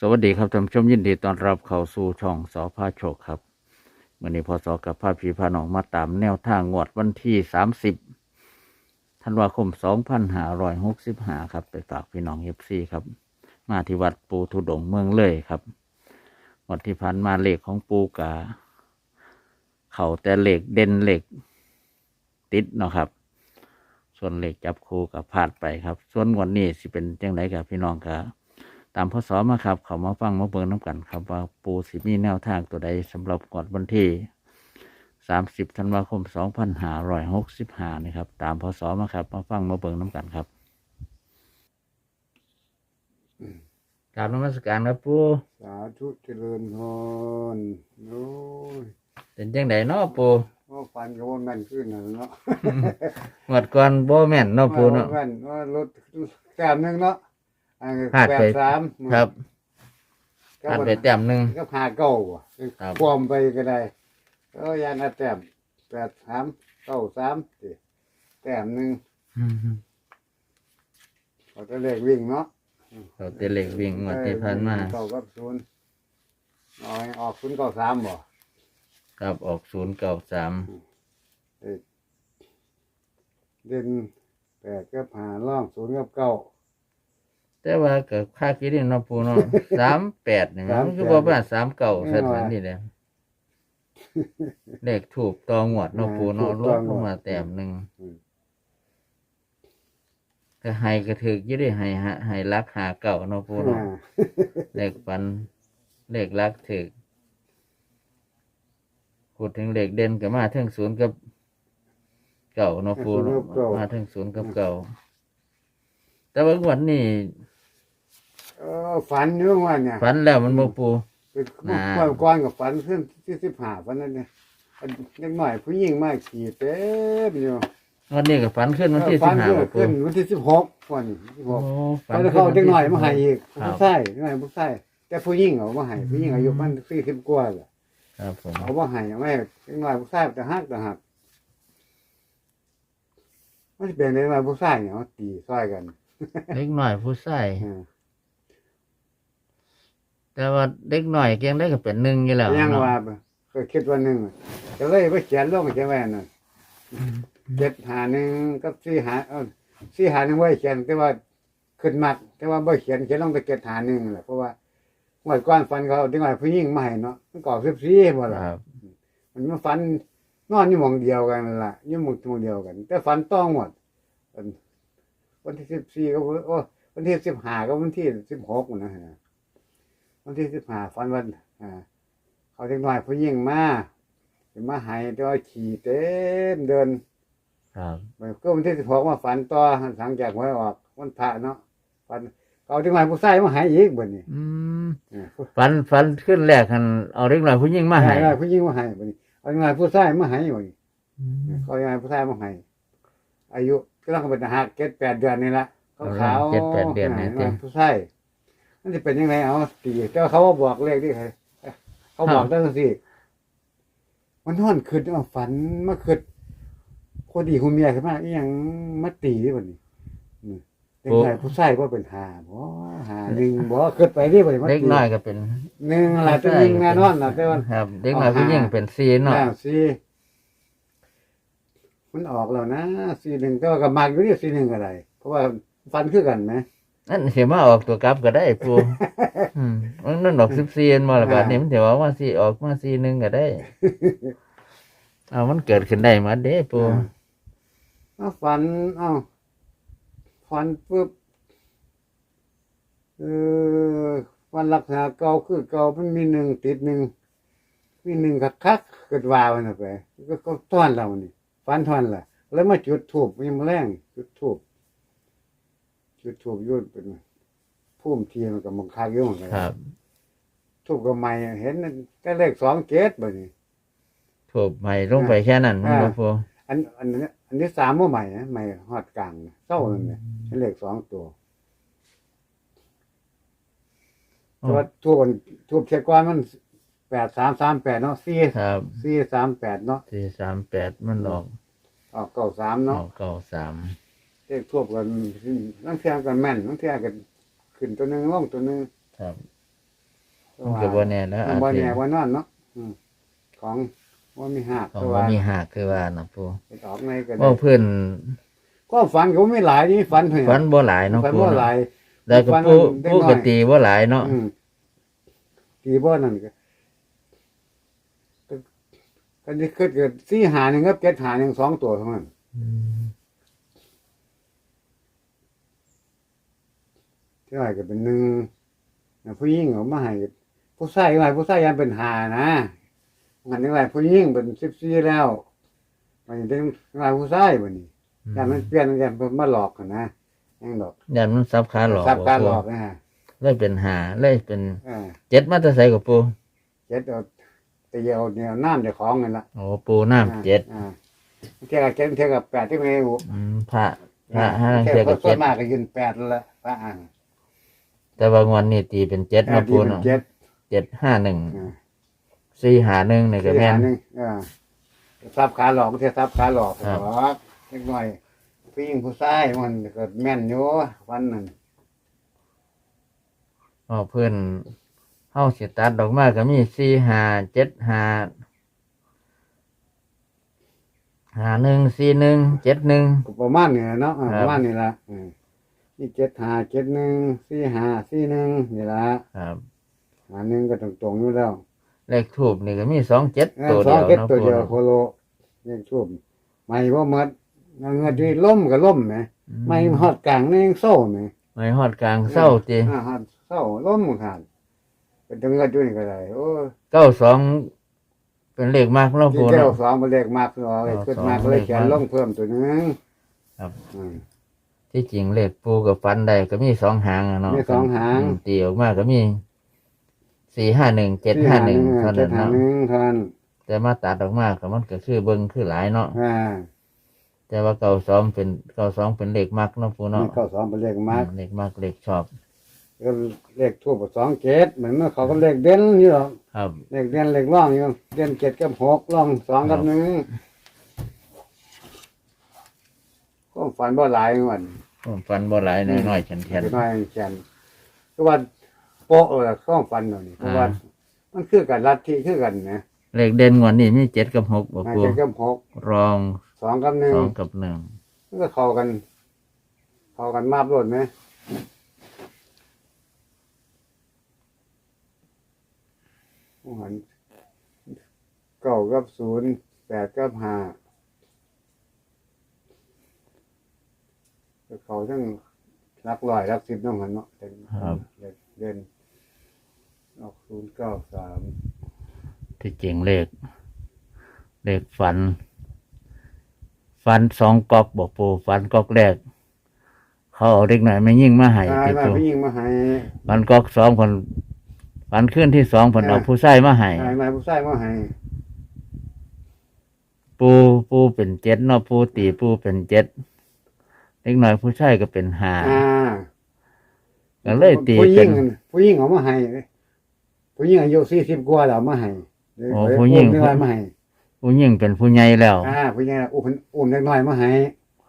สวัสดีครับท่านผู้ชมยินดีต้อนรับเข้าสู่ช่องสอพาโชคครับวันนี้พอสอกับพาพีพานองมาตามแนวทางงวดวันที่สามสิบธันวาคมสองพันห้าร้อยหกสิบห้าครับ ไปฝากพี่น้องเอฟซีครับ มาที่วัดปูทุดงเมืองเลยครับวันที่ผ่านมาเลขของปูกา เข่าแต่เหล็กเด่นเหล็กติดเนาะครับ ส่วนเหล็กจับคู่กับพลาดไปครับ ส่วนวันนี้สิเป็นจังไรกับพี่น้องครับ ตามพศมาครับ เขามาฟังมาเบิ่งน้ำกันครับ ว่าปูสิมีแนวทางตัวใดสำหรับกอดวันที่สามสิบธันวาคมสองพันห้าร้อยหกสิบห้านี่ครับ ตามพศมาครับ มาฟังมาเบิ่งน้ำกันครับกราบนมัสการครับปูสาธุเจริญพรโอ้ยเป็นจังไดเนาะปูว่าฟันก็ว่าแม่นขึ้นน่ะเนาะงวดก่อนบ่แม่นเนาะปูเนาะว่แม่นว่ารถแต้มหนึงเนาะอันนี้ พลาดไป แปสามครับก็พลาดไปแต้มหนึ่ง ก็พาเก้าว่ะครับ ความไปก็ได้ก็ยานละแต้มแปดสามเก้าสามสิแต้มหนึ่งเขาจะเลขวิ่งเนาะเขาเตะเหล็กวิ่งงวดที่ผ่านมา เก้ากับศูนย์เอาให้ออกศูนย์เก้าสามบ่ครับออกศูนย์เก้าสามเด่นแปดกับหาล่องศูนย์กับเก้า แต่ว่ากับค่าคิดนี่เนาะปูเนาะ สามแปดนี่มัน38คือบ่ว่าสามเก้าแน่สันอนนนี่แหละเลขถูกตองวดเนาะปูเนาะถูกลต้อดงลงมางวดแต้มหนึ่งอืม ก็ให้กระถึกอยี่ได้ให้ฮะให้รักหาเก่าเนาะปูเนาะ อ่าเลขปันเลขรักถึกพูดถึงเลขเด่นก็มาถึงศูนย์กับเก่าเนาะปูเนาะมาถึงศูนย์กับเก่า แต่ว่างวันนี้เออฝันเรื่องว่าเนี่ยฝันแล้วมันบ่ปู เป็นอ่าเมื่อก่อนกับฝันขึ้นที่สิบห้าวันนั้นเนี่ยอันเล็กหน่อยผู้หญิงมาขี่เต็มอยู่วันนี้ก็ฝันขึ้นวันที่เออสิฝับนห้าขึ้นบ่ปูขึ้นวันที่สิบหกวันสิบหโอ้กฝัแล้วขึ้เขาเล็กหน่อยมาให้อีกครัผู้บชายเล็กหน่อยผู้ชายแต่ผู้หญิงเอามาให้ผู้หญิงอายุมันสี่สิบกว่าแหละ ครับผมเอามาให้เอาไม่เล็กหน่อยผู้ชายแต่หักแต่หักมันจะเป็นเล็กหน่อยผู้ชายเนี่ยเขาตีซ้อยกัน เล็กหน่อยผู้ชายอ่าแต่ว่าเล็กหน่อยเกียงได้ก็เป็นหนึ่งอยู่แล้วยังเนาะว่าเคยคิดว่าหนึ่งจะเลยไปเขียนลงใช่ไหมน่ะเจ็ดหาหนึ่งกับสี่หาเออสี่หาหนึ่งไว้เขียนแต่ว่าขึ้นมัก แต่ว่าไม่เขียนเขียนลงไปเจ็ดหาหนึ่งแหละเพราะว่าเมื่อก่อนฟันเขาที่ว่าผู้หญิงมาให้เนาะมันก่อสิบสี่หมดละครับ มันมาฟันนอนอยู่หมองเดียวกันนั่นล่ะอยู่หมองหมองเดียวกัน แต่ฟันต้องหมด วันวันที่สิบสี่ก็โอ้วันที่สิบห้าก็วันที่สิบหกนะฮะวันที่สิบห้าฟันวันอ่าเขาเล็กน้อยผู้หญิงมาสิมาใหายแต่ว่าขี่เต็มเดินครับไปก็วันที่สิบหกมาฝันต่อหลังจากหวยออกวันพระเนาะฝันเขาเล็กน้อยผู้ชายมาใหายอีกบ่นี้อืมเออฝันฝันขึ้นแรกคันเอาเล็กหน่อยผู้หญิงมาให้เล็กน้อยผู้หญิงมาใหายบ่นี้เอาเล็กน้อยผู้ชายมาใหายบ่นี้อืมเขาเล็กน้อยผู้ชายมาใหายอายุ ก็ต้องเป็นหักเจ็ดแปดเดือนนี่ละเขาขาวเจ็ดแปดเดือนนี่ล็กเต็ยมผู้ชายมันจะเป็นยังไงเอาตีแต่ว่าเขาบอกเลขที่ใครเขาบอกตั้งสิมันนอนคืนเอาฝันมาคืนพอดีคุณเมียขึ้นมาอีหยังมาตีนี่บัดนี้อืมเด็กน้อยผู้ชายว่าเป็นหาบ่หาหนึ่งบ่เกิดไปนี่บัดนี้มาเล็กตีน้อยก็เป็นหนึ่งอะไรตัวหนึ่งแน่นอนน่ะแต่ว่าครับเล็กน้อยผู้หญิงเป็นซีเนาะ อ่าสิ มันออกแล้วนะสีหนึ่งแต่ว่าก็มากอยู่นี่สีหนึ่งอะไร เพราะว่าฟันคือกันไหมนั่นเสียมาออกตัวกลับก็ได้ปูอืมมันนั่นออกสิบซีนมาละบาทนี่มันเดี๋ยวว่าซีออกมาซีหนึ่งก็ได้ เอามันเกิดขึ้นได้มาเด้ปูอ่าเอาฟัน เอ้าฟันปุ๊บเออฟันลักษณะเก่าคือเก่ามันมีหนึ่งติดหนึ่งมีหนึ่งคักคักๆเกิดวาวน่ะไป ก็ก็ทอนเรานี่ ฟันทอนล่ะ แล้วมาจุดถูกยังมาแรงจุดถูกจุดถูกยุ่นเป็นพุ่มเทียมันกับมังคายุ่งกันครับถูกกับไม่เห็นนั่นแต่เลขสองเกตบ่นี่ถูกใหม่ลงไปแค่นั้นมันบ่ปูอันอันนี้อันที่สามว่าใหม่นะใหม่ฮอดกลางนะเศร้านั่นเนี่ยเป็นเลขสองตัวตัวทูบทูบเทียกวนมัน แปดสามสามแปดเนาะสี่ครับสี่สามแปดเนาะสี่สามแปดมันออกออกเก้าสามอเนาะอกเก้าสามเลขทั่วกันนั่งเทียกันแม่นนั่งเทียกันขึ้นตัวหนึ่งล่องตัวหนึ่งครับมันก็บ่แน่แล้วมัอานบ่จจะแน่ว่านอนเนาะอืมของว่ามีหักของตัวบ่มีหักคือว่านะปูไปออกในก็ได้ว่าเพิ่นก็ฝันก็ไม่หลายนี่ฝันเพิ่นฝันบ่หลายเนาะฝันปูว่าหเนาะลายแล้วก็ปูฝันว่าปูก็ตีบ่หลายเนาะอืมตีบ่นั่นก็ก็ ก็ได้เกิดเกิดสี่หาหนึ่งกับเจ็ดหาหนึ่งสองตัวเท่านั้นอืมที่ว่าก็เป็นหนึ่งแล้วผู้หญิงเอามาให้ผู้ชายว่าผู้ชายยังเป็นหานะมันนี่ว่าผู้หญิงเป็นสิบสี่แล้วมันเป็นว่าผู้ชายวันนี้แต่มันเปลี่ยนกันเพิ่นมาหลอกกันนะยังหลอกยันมันซับขาหลอกทราบการหลปูอกนะฮะเลยเป็นหาเลยเป็นเออเจ็ดมาแตะใส่กับปูเจ็ดเอา ตีเอาเนี่ยน้ำเดี๋ยวของกันละโอ้ปูน้ำเจ็ดอ่าเท่ากับเจ็ดเท่ากับแปดที่ไม่รู้อืมพระพระห้าเทียเท่ากับส่วเจ็นดมากก็ยืนแปดแล้วละพระอ่างแต่ว่างวันนี้ตีเป็นเจ็ดอ่าเนาะที่ปูเป็นเนาะเจ็ดเจ็ดห้าหนึ่งอ่าสี่หาหนึ่งนี่ก็แม่น ที่หาหนึ่งอ่าทราบขาหลอกเท่าทราบขาหลอกครับหลอกเล็กน้อยผู้หญิงผู้ชายมันก็แม่นอยู่วันนั้นอ๋อเพื่อน เฮาสิตัดดอกไม้ก็มีสี่หาเจ็ดหาหาหนึ่งสี่หนึ่งเจ็ดหนึ่ง ก็ประมาณนี้เนาะอ่าครับ ประมาณนี้ละอืมนี่เจ็ดหาเจ็ดหนึ่งสี่หาสี่หนึ่งนี่ละครับหาหนึ่งก็ตรงๆอยู่แล้วเลขทูบนี่ก็มีสองเจ็ดเออตัวสอเดีงยวเก็ดเนาะตัวเดียวปูโคโลเรียกชุ่มไม่ว่ามัดเงินที่ล่มก็ล่มไหมไม่ฮอดกลางนี่ยังโซ่ไหม ไม่ฮอดกลางเศร้าจี อ่าฮอดโซ่ล่มขาด เป็นตัวเงินด้วยนี่ก็ได้โอ้ยเก้าสองเป็นเลขมากเนาะที่ปูเจ้าเนาะ สองเป็นเลขมากคือเอาเลยเอาขึ้นสองมากเลยเลขเขียนมากลงเพิ่มตัวหนึงครับ อืม ที่จริงเลขปูกับฟันใดก็มีสองหางอะเนาะมีสองหาง มตีออกมาก็มีสี่ห้าหนึ่งเจ็ดห้าหนึ่งเท่าเจ็นั้ดนหาเนาะหนึ่งเท่านั้นแต่มาตัดออกมาก็มันก็คือเบิ้งคือหลายเนาะอ่าแต่ว่าเก่าสองเป็นเก่าสองเป็นเลขมักเนาะปูเนาะมีข้อสองเป็นเลขมากอืเลขมักเลขชอบ ก็เลขทั่วสองเจ็ดเหมือนเมื่อเขาก็เลขเด่นอยู่หรอกครับเลขเด่นเลขร่องอยู่เด่นเจ็ดกับหกร่องสองกับหนึ่งก็ฝันบ่หลายวันผมฟันบ่หลายน้อยๆแข็งเล็กน้อยแขนก็ว่าโปะเลยข้องฟันหน่อยเพราะว่ามันคือกันลัทธิคือกันนะๆเลขเด่นงวดนี้มีเจ็ดกับหกบ่นายปูเจ็ดกับหกรองสองกับหนึ่งสองกับหนึ่งมันก็เข้ากันเข้ากันมาบรดไหม หันเก้ากับศูนย์แปดกับห้าก็เขาทั้งรักร้อยรักสิบน้องหันเนาะเด่นเด่นเด่นออกศูนย์เก้าสามที่จริงเลข เลขฝัน ฝันสองกอกบอกปูฝันกอกแรก เขาเอาเด็กหน่อยไม่ยิ่งมาให้ตายที่มาปูผู้หญิงมาให้ ฝันกอกสองผล ฝันขึ้นที่สองผลอ่าเอาผู้ชายมาให้ตายมาผู้ชายมาให้ปูปูเป็นเจ็ดเนาะปูตีปูเป็นเจ็ดเด็กหน่อยผู้ชายก็เป็นหาอ่าก็เลยตีผู้หเป็ญินงผู้หญิงเอามาให้ผู้หญิงอายุสี่สิบกว่าแล้วเอามาให้โอ้ผู้หญิงอุ้มเล็กน้อยมาให้ผู้ยิ่งเป็นผู้ใหญ่แล้ว อ่าผู้หญิงอุ้มอุ้มเล็กน้อยมาให้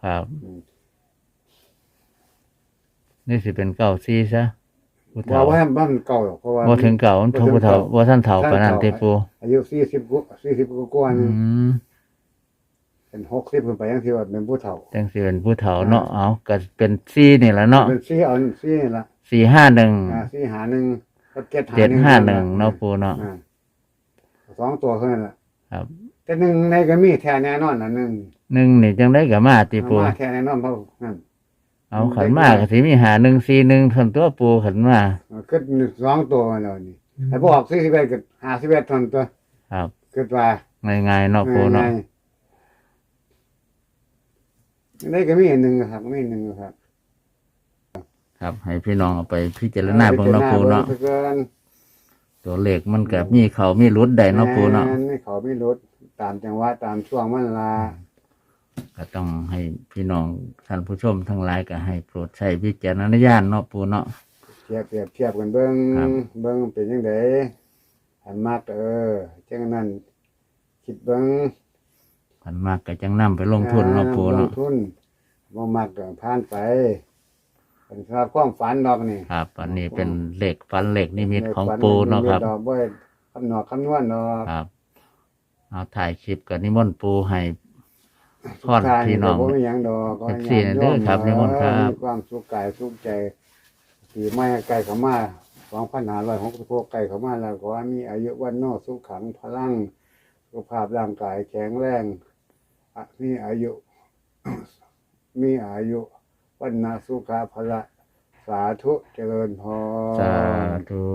ครับ อืม นี่สิเป็นเก่าซีซะ ผู้ว่าเฒ่าว่าบ้านเก่าหรอกเพราะว่าบ่ถึงเก่ามันทุกผู้เฒ่าบ่ท่านเฒ่าปานนั้นที่ปูอายุสี่สิบกว่าสี่สิบกว่าอืนี่มเป็นหกสิบขึ้นไปยังที่ว่าเป็นผู้เฒ่าจังสิเป็นผู้เฒ่าเนาะเอาก็เป็นซีนี่แหละเนาะเป็นสี่เอาสี่นี่ละสี่ห้าหนึ่งอ่าสี่หาหนึ่งก็เจ็ดหาเจ็ดหนึ่งห้าหนึ่งเนาะปูเนาะอ่าสองตัวเท่านั้นแหละครับแต่หนึ่งในก็มีแท้แน่นอนนะหนึ่งหนึ่งนี่จังได้กับมาตีปูมาแท้แน่นอนเพราะนั่น เอาขันมากสิมีหาหนึ่งสี่หนึ่งทนตัวปูขันมาขึ้นสองตัวมาแล้วนี่ไอ้บอกสี่สิบเอ็ดกับห้าสิบเอ็ดทนตัวครับขึ้นว่าง่ายๆเนาะปูเนาะได้ก็มีอันหนึ่งครับมีอันหนึ่งครับ ครับ ให้พี่น้องเอาไปพิจารณาเบิ่งเนาะปูเนาะพิจรณาบิ่งตัวเลขมันกับมีเขามีรุดได้เนาะปูเนาะแม่ไม่เขาไม่ลดตามจังหวะตามช่วงมันลา ก็ต้องให้พี่น้องท่านผู้ชมทั้งหลายก็ให้โปรดใช้วิจารณญาณเนาะปูเนาะ เทียบเทียบเทียบกันเบิ้งครับ เบิ้งเป็นยังไงหันมากเออจังนั้นคิดเบิ้งขันมากก็จังนํไปลงทุนเนาะปูลเนาะงทุนบ่มากก็ผ่านไปเป็นครับความฝันดอกนี่ ครับ อันนี้เป็นเหล็กฟันเหล็กนิมิตของปูเนาะครับ ดอกบ่ได้คำนวณคำนวณดอก ครับ เอาถ่ายคลิปกับนิมนต์ปูให้ พรสุดท้ายพี่น้องก็บ่มีหยังดอกก็เอฟซีเด้อครับนิมนต์ครับ มีความสุขกายสุขใจปีใหม่ไกลเข้ามา2566ไกลเข้ามาแล้วก็ว่ามีอายุวันโนสุขขังพลังสุขภาพร่างกายแข็งแรงอะมีอายุ มีอายุวันนาสุขาพละ สาธุเจริญพร สาธุ